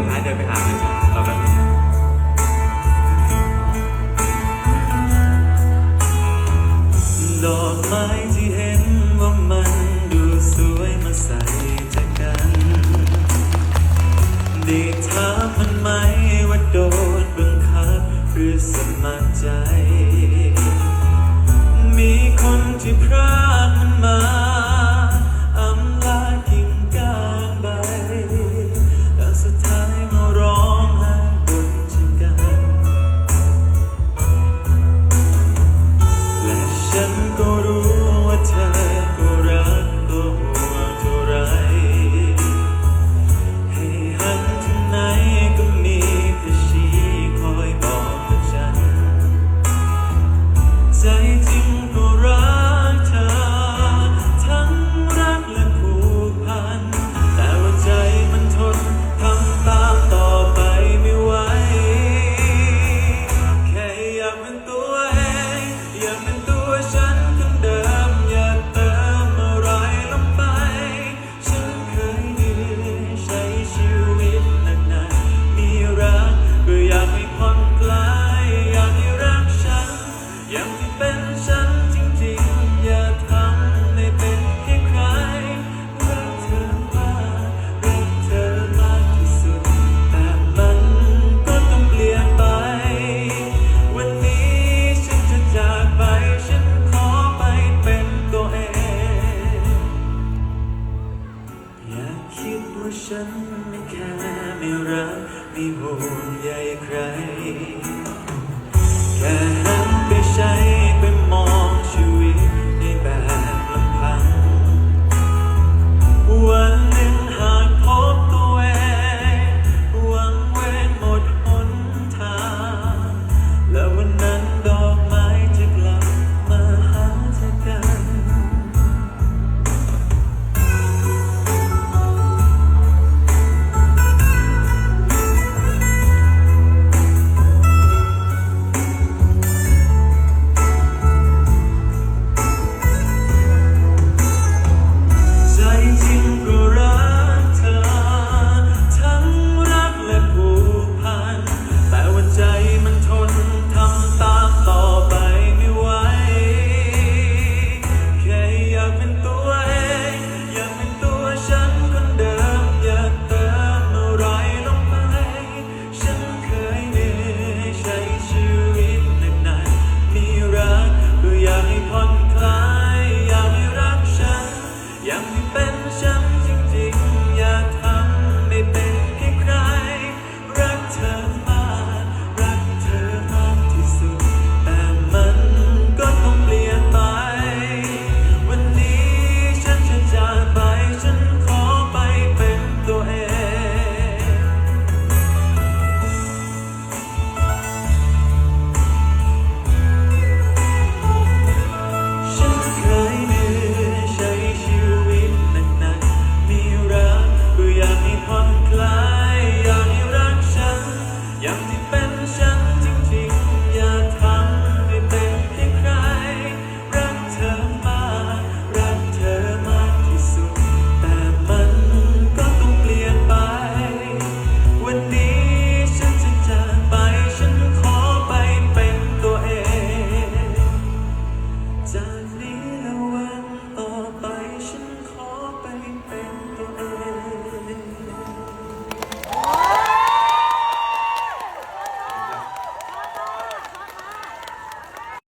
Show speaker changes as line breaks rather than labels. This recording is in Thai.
สุดท้เดินไปหาเราแบบ
ดอกไม้ที่เห็นว่ามันดูสวยมาใส่ใจกันดีท้ามัน ibu ya ikrai 想